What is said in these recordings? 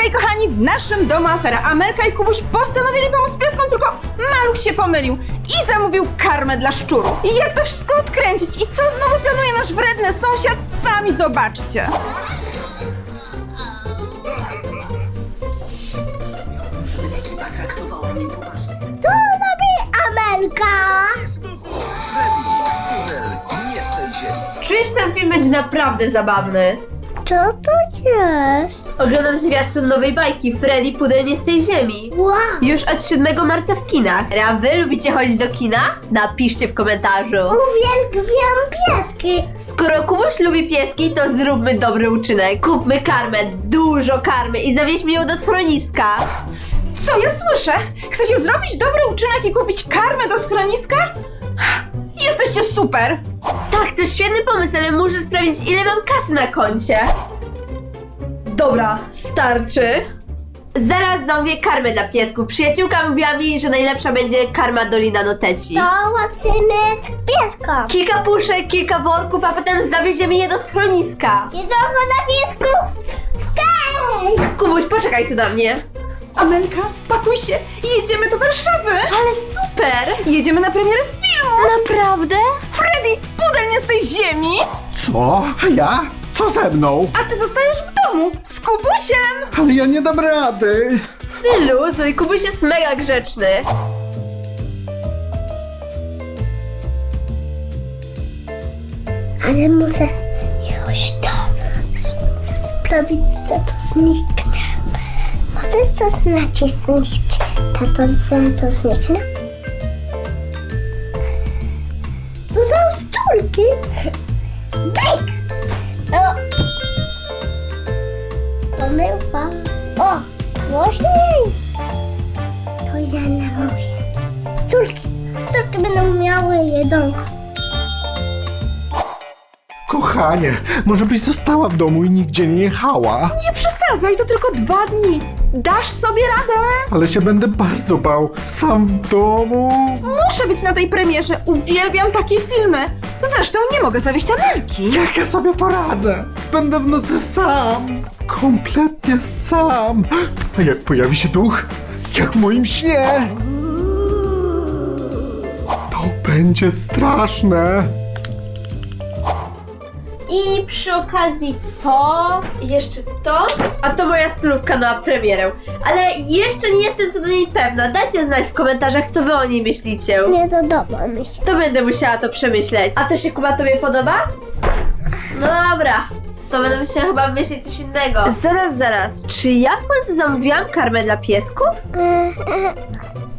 Hej kochani, w naszym domu afera. Amelka i Kubuś postanowili pomóc pieskom, tylko Maluch się pomylił i zamówił karmę dla szczurów. I jak to wszystko odkręcić? I co znowu planuje nasz wredny sąsiad? Sami zobaczcie. żeby ekipa traktowała mnie poważnie. Co robi Amelka? Freddy, Pudel, nie z tej ziemi. Czujesz, ten film będzie naprawdę zabawny. Oglądam zwiastun nowej bajki Freddy Pudel nie z tej ziemi. Wow! Już od 7 marca w kinach. A wy lubicie chodzić do kina? Napiszcie w komentarzu. Uwielbiam pieski. Skoro Kubuś lubi pieski, to zróbmy dobry uczynek. Kupmy karmę, dużo karmy i zawieźmy ją do schroniska. Co ja słyszę? Chcecie zrobić dobry uczynek i kupić karmę do schroniska? Jesteście super! Tak, to świetny pomysł, ale muszę sprawdzić, ile mam kasy na koncie. Dobra, starczy. Zaraz zamówię karmę dla piesków. Przyjaciółka mówiła mi, że najlepsza będzie karma Dolina Noteci. Zobaczymy pieska. Kilka puszek, kilka worków, a potem zawieziemy je do schroniska. Jedzonko dla piesków. Hej! Kubuś, poczekaj tu na mnie. Amelka, pakuj się i jedziemy do Warszawy! Ale super! Jedziemy na premierę filmu! Naprawdę? Freddy, pudel nie z tej ziemi! Co? A ja? Co ze mną? A ty zostajesz w domu z Kubusiem! Ale ja nie dam rady. Wyluzuj, Kubuś jest mega grzeczny. Ale muszę już to sprawić, że to zniknie. Możesz coś nacisnąć, to to, że to? Tu są stulki. Dajk! Pomyłka. O! Głośniej! To ja namówię. Stulki. Stulki będą miały jedzonko. Kochanie, może byś została w domu i nigdzie nie jechała? Nie przesadzaj, to tylko dwa dni. Dasz sobie radę? Ale się będę bardzo bał. Sam w domu? Muszę być na tej premierze. Uwielbiam takie filmy. Zresztą nie mogę zawieść Amelki. Jak ja sobie poradzę? Będę w nocy sam. Kompletnie sam. A jak pojawi się duch? Jak w moim śnie? To będzie straszne. I przy okazji to, jeszcze to, a to moja stylówka na premierę. Ale jeszcze nie jestem co do niej pewna. Dajcie znać w komentarzach, co wy o niej myślicie. Nie podoba mi się. To będę musiała to przemyśleć. A to się Kuba tobie podoba? No dobra. To będę musiała chyba myśleć coś innego. Zaraz, zaraz. Czy ja w końcu zamówiłam karmę dla piesków?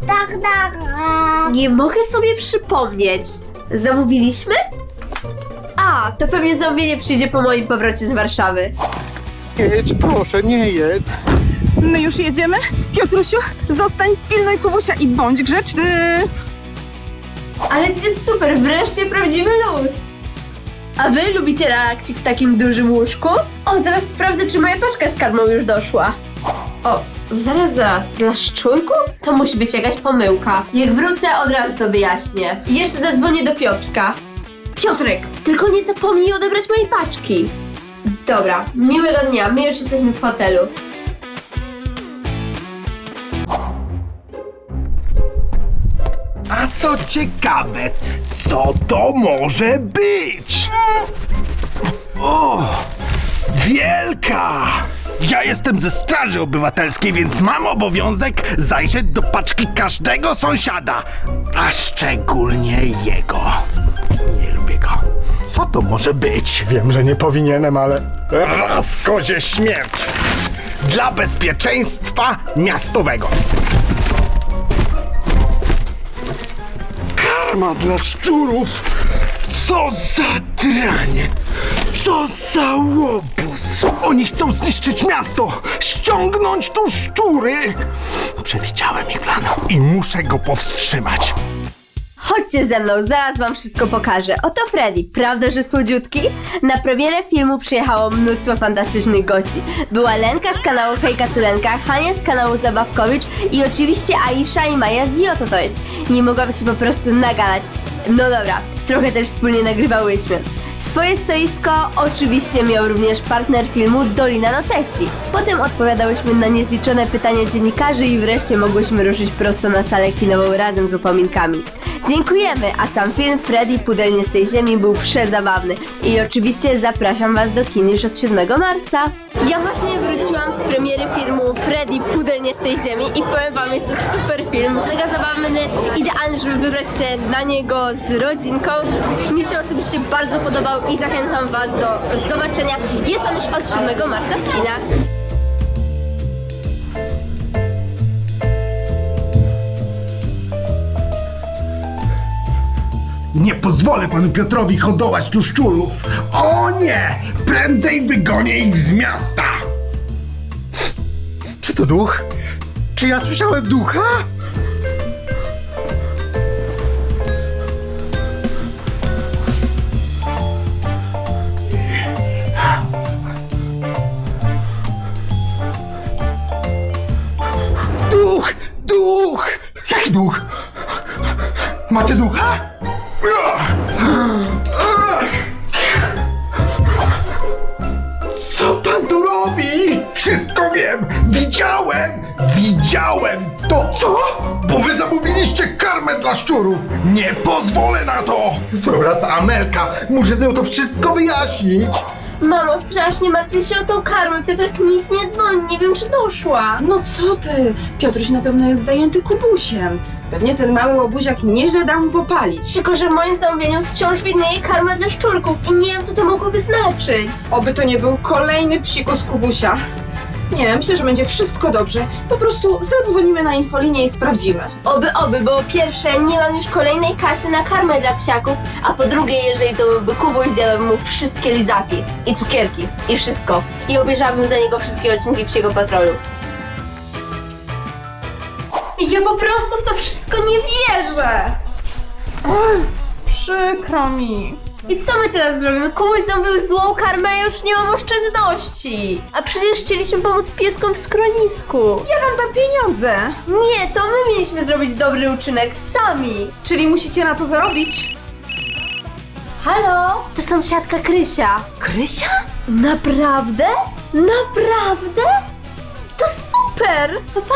Tak, tak. Nie mogę sobie przypomnieć. Zamówiliśmy? A, to pewnie zamówienie przyjdzie po moim powrocie z Warszawy. Jedź, proszę, nie jedź. My już jedziemy? Piotrusiu, zostań, pilnuj Kubusia i bądź grzeczny. Ale to jest super, wreszcie prawdziwy luz. A wy lubicie reakcje w takim dużym łóżku? O, zaraz sprawdzę, czy moja paczka z karmą już doszła. O, zaraz, zaraz, dla szczurku? To musi być jakaś pomyłka. Jak wrócę, od razu to wyjaśnię. I jeszcze zadzwonię do Piotrka. Piotrek, tylko nie zapomnij odebrać mojej paczki. Dobra, miłego dnia, my już jesteśmy w hotelu. A to ciekawe, co to może być? O, wielka! Ja jestem ze Straży Obywatelskiej, więc mam obowiązek zajrzeć do paczki każdego sąsiada, a szczególnie jego. Co to może być? Wiem, że nie powinienem, ale... Raz kozie śmierć! Dla bezpieczeństwa miastowego. Karma dla szczurów! Co za dranie! Co za łobuz! Oni chcą zniszczyć miasto! Ściągnąć tu szczury! Przewidziałem ich plan i muszę go powstrzymać. Chodźcie ze mną, zaraz wam wszystko pokażę. Oto Freddy, prawda, że słodziutki? Na premierę filmu przyjechało mnóstwo fantastycznych gości. Była Lenka z kanału Hejka Tulenka, Hania z kanału Zabawkowicz i oczywiście Aisha i Maja z Joto to jest. Nie mogłam się po prostu nagadać. No dobra, trochę też wspólnie nagrywałyśmy. Swoje stoisko oczywiście miał również partner filmu Dolina Noteci. Potem odpowiadałyśmy na niezliczone pytania dziennikarzy i wreszcie mogłyśmy ruszyć prosto na salę kinową razem z upominkami. Dziękujemy, a sam film Freddy Pudelnie z tej ziemi był przezabawny. I oczywiście zapraszam Was do kin już od 7 marca. Ja właśnie wróciłam z premiery filmu Freddy Pudelnie z tej ziemi i powiem Wam, jest to super film, mega zabawny, idealny, żeby wybrać się na niego z rodzinką. Mi się osobiście bardzo podobał i zachęcam Was do zobaczenia. Jest on już od 7 marca w kinach. Nie pozwolę panu Piotrowi hodować tu szczurów. O nie! Prędzej wygonię ich z miasta! Czy to duch? Czy ja słyszałem ducha? Duch! Duch! Jaki duch? Macie ducha? Widziałem to! Co? Bo wy zamówiliście karmę dla szczurów! Nie pozwolę na to! To wraca Amelka! Muszę z nią to wszystko wyjaśnić! Mamo, strasznie martwię się o tą karmę. Piotrek nic nie dzwoni, nie wiem czy doszła. No co ty? Piotruś na pewno jest zajęty kubusiem. Pewnie ten mały łobuziak nieźle dał mu popalić. Tylko, że moim zamówieniu wciąż widnieje karma dla szczurków i nie wiem co to mogłoby znaczyć. Oby to nie był kolejny psikus kubusia. Nie, myślę, że będzie wszystko dobrze. Po prostu zadzwonimy na infolinię i sprawdzimy. Oby, oby, bo po pierwsze nie mam już kolejnej kasy na karmę dla psiaków, a po drugie, jeżeli to byłby Kubuś, zjadłbym mu wszystkie lizaki i cukierki i wszystko. I obejrzałabym za niego wszystkie odcinki Psiego Patrolu. Ja po prostu w to wszystko nie wierzę! Przykro mi. I co my teraz zrobimy? Kubuś zamówił złą karmę, ja już nie mam oszczędności. A przecież chcieliśmy pomóc pieskom w skronisku. Ja wam dam pieniądze. Nie, to my mieliśmy zrobić dobry uczynek sami. Czyli musicie na to zarobić. Halo? To sąsiadka Krysia. Krysia? Naprawdę? Naprawdę? To super! Papa,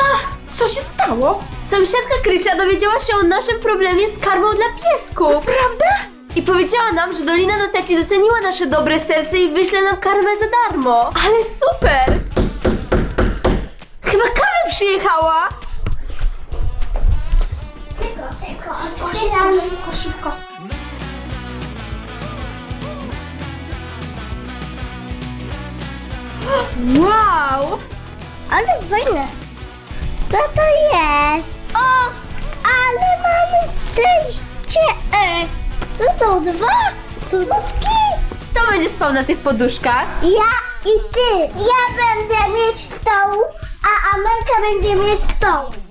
Co się stało? sąsiadka Krysia dowiedziała się o naszym problemie z karmą dla piesków. Prawda? I powiedziała nam, że Dolina Noteci doceniła nasze dobre serce i wyśle nam karmę za darmo. Ale super! Chyba karma przyjechała! Szybko, szybko, szybko. Wow! Ale fajne. Co to jest? O, ale mamy szczęście. E, to są dwa turówki. Kto będzie spał na tych poduszkach? Ja i ty. Ja będę mieć tą, a Amelka będzie mieć tą.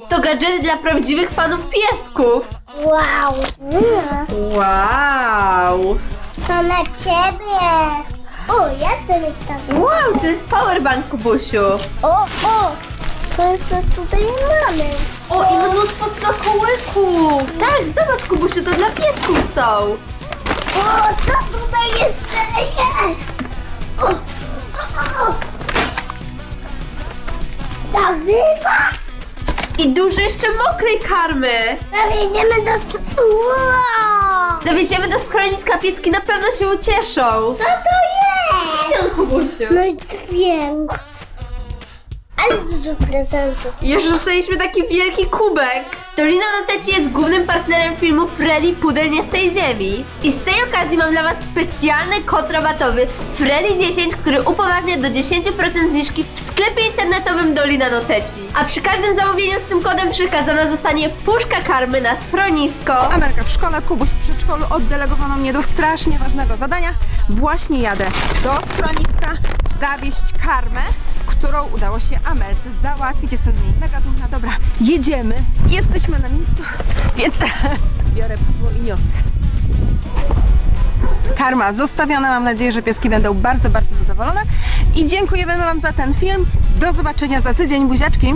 To gadżety dla prawdziwych fanów piesków. Wow. Mm, Wow. To na ciebie. O, ja chcę mieć taką. Wow, to jest powerbank, Kubusiu. O, o. To jest co tutaj mamy. O, i mnóstwo smakołyków. Tak, zobacz, Kubusiu, to dla piesków są. O, co tutaj jeszcze jest? O, o, o. Nazywa. I dużo jeszcze mokrej karmy. Zawieziemy do... Wow. Zawieziemy do schroniska, pieski na pewno się ucieszą. Co to jest? Kubusiu. No i dźwięk. Ale dużo prezentów. I Już dostaliśmy taki wielki kubek. Dolina Noteci jest głównym partnerem filmu Freddy Pudelnie z tej ziemi. I z tej okazji mam dla Was specjalny kod rabatowy Freddy 10, który upoważnia do 10% zniżki w sklepie internetowym Dolina Noteci. A przy każdym zamówieniu z tym kodem przekazana zostanie puszka karmy na schronisko. Amelka w szkole, Kubuś w przedszkolu oddelegowano mnie do strasznie ważnego zadania. Właśnie jadę do schroniska zawieść karmę, którą udało się Amelce załatwić. Jestem z niej mega dumna. Dobra, jedziemy. Jesteśmy na miejscu, więc biorę pudło i niosę. Karma zostawiona. Mam nadzieję, że pieski będą bardzo, bardzo zadowolone. I dziękujemy Wam za ten film. Do zobaczenia za tydzień. Buziaczki.